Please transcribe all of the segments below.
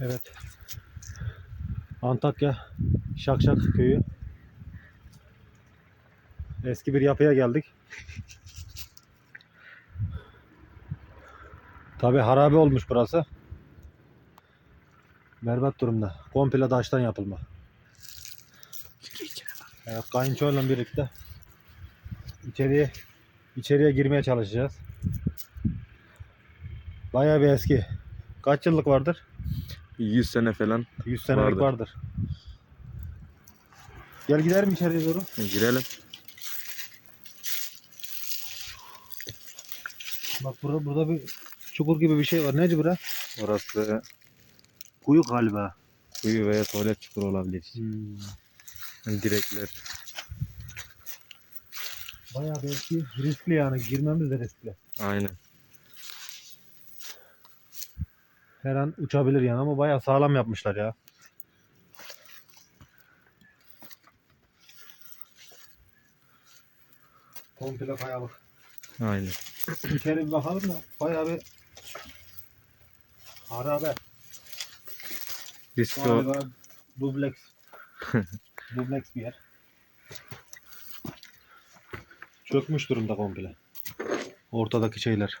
Evet. Antakya Şakşak köyü. Eski bir yapıya geldik. Tabi harabe olmuş burası. Berbat durumda. Komple taştan yapılma. Evet, kayınçoyla birlikte içeriye içeriye girmeye çalışacağız. Bayağı bir eski. Kaç yıllık vardır? 100 sene falan 100 senelik Vardır. vardır. Gel gidelim içeriye doğru. E, girelim. Bak burada, burada bir çukur gibi bir şey var. Neci bura? Orası Kuyu galiba. kuyu veya tuvalet çukuru olabilir. Hmm. Yani Direkler. Bayağı belki riskli yani. Girmemiz de riskli. Aynen. Her an uçabilir yani ama bayağı sağlam yapmışlar ya. Komple kayalık. Aynen. İçeri bir bakalım da bayağı bir harabe. Riski o. Galiba dubleks. dubleks bir yer. Çökmüş durumda komple. Ortadaki şeyler.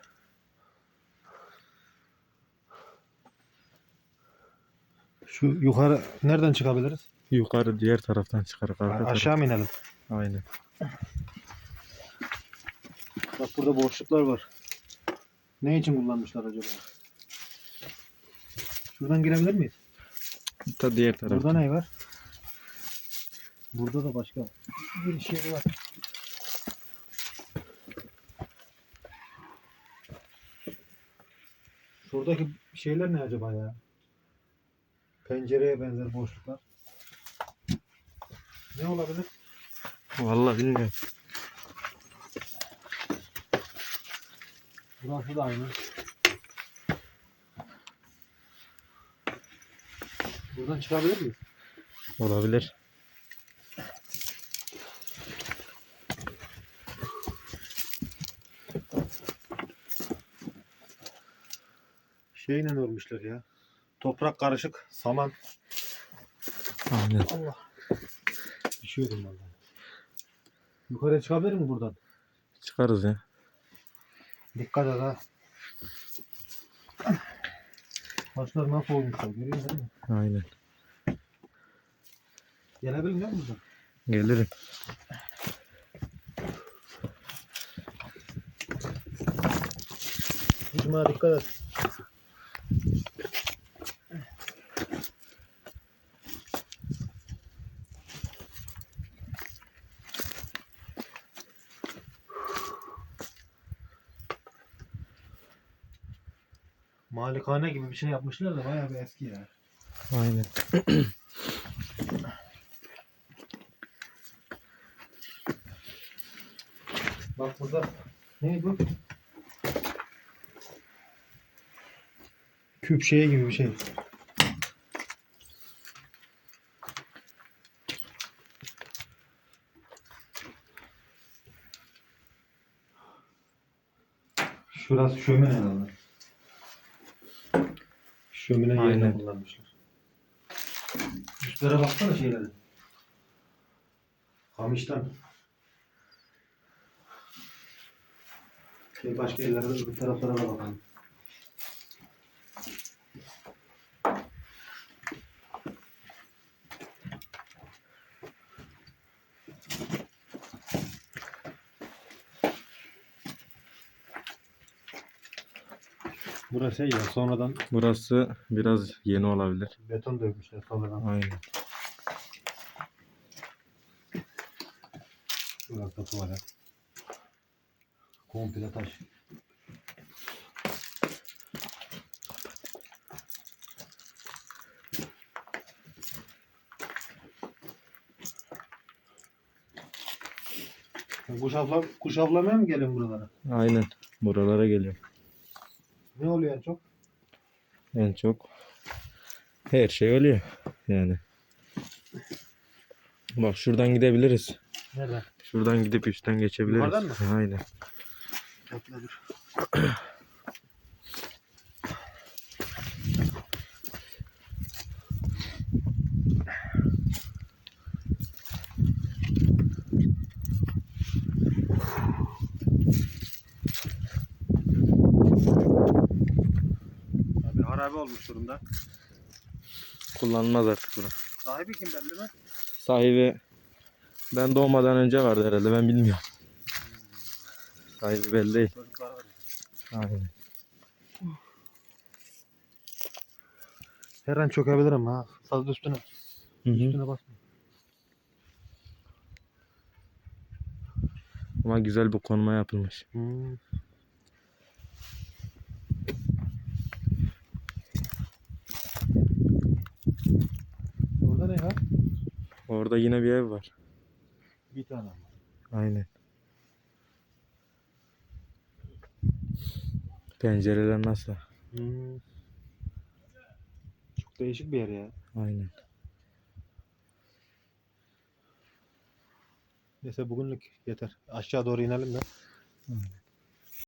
Şu yukarı nereden çıkabiliriz? Yukarı diğer taraftan çıkar. Arka taraf. Aşağı mı inelim? Aynen. Bak burada boşluklar var. Ne için kullanmışlar acaba? Şuradan girebilir miyiz? Ta diğer taraftan. Burada ne var? Burada da başka bir şey var. Şuradaki şeyler ne acaba ya? Pencereye benzer boşluklar. Ne olabilir? Vallahi bilmiyorum. Burası da aynı. Buradan çıkabilir miyiz? Olabilir. Şeyle örmüşler ya. Toprak karışık, saman. Aynen. Allah. Düşüyordum vallahi. Yukarıya çıkabilir mi buradan? Çıkarız ya. Dikkat et ha. Taşlar nasıl olmuşlar görüyor musun? Aynen. Gelebilir mi buradan? Gelirim. Ucuma dikkat et. Malikane gibi bir şey yapmışlar da bayağı bir eski ya. Aynen. Bak burada ne bu? Küp şeyi gibi bir şey. Şurası şömine herhalde. Şömine yerine Aynen. kullanmışlar. Üstlere baksana şeylere. Kamıştan. Şey başka yerlere de bu taraflara da bakalım. Burası şey ya sonradan Burası biraz yeni olabilir. beton dövmüşler sonradan. Aynen. Şurası da tuvalet. Komple taş. Kuş, avla, kuş avlamaya mı geliyorsun buralara? Aynen. Buralara geliyor. Ne oluyor en çok? En çok her şey oluyor. Yani. Bak şuradan gidebiliriz. Nereden? Şuradan gidip üstten geçebiliriz. Yukarıdan mı? Aynen. Bekle harabe olmuş durumda. Kullanılmaz artık bura. Sahibi kim belli mi? Sahibi ben doğmadan önce vardı herhalde ben bilmiyorum. Sahibi belli değil. Çocuklar var. Aynen. Her an çökebilir ama ha. Fazla üstüne. Hı hı. Üstüne basma. Ama güzel bir konuma yapılmış. Hmm. Orada ne var? Orada yine bir ev var. Bir tane. var. Aynen. Pencereler nasıl? Hmm. Çok değişik bir yer ya. Aynen. Neyse bugünlük yeter. Aşağı doğru inelim de.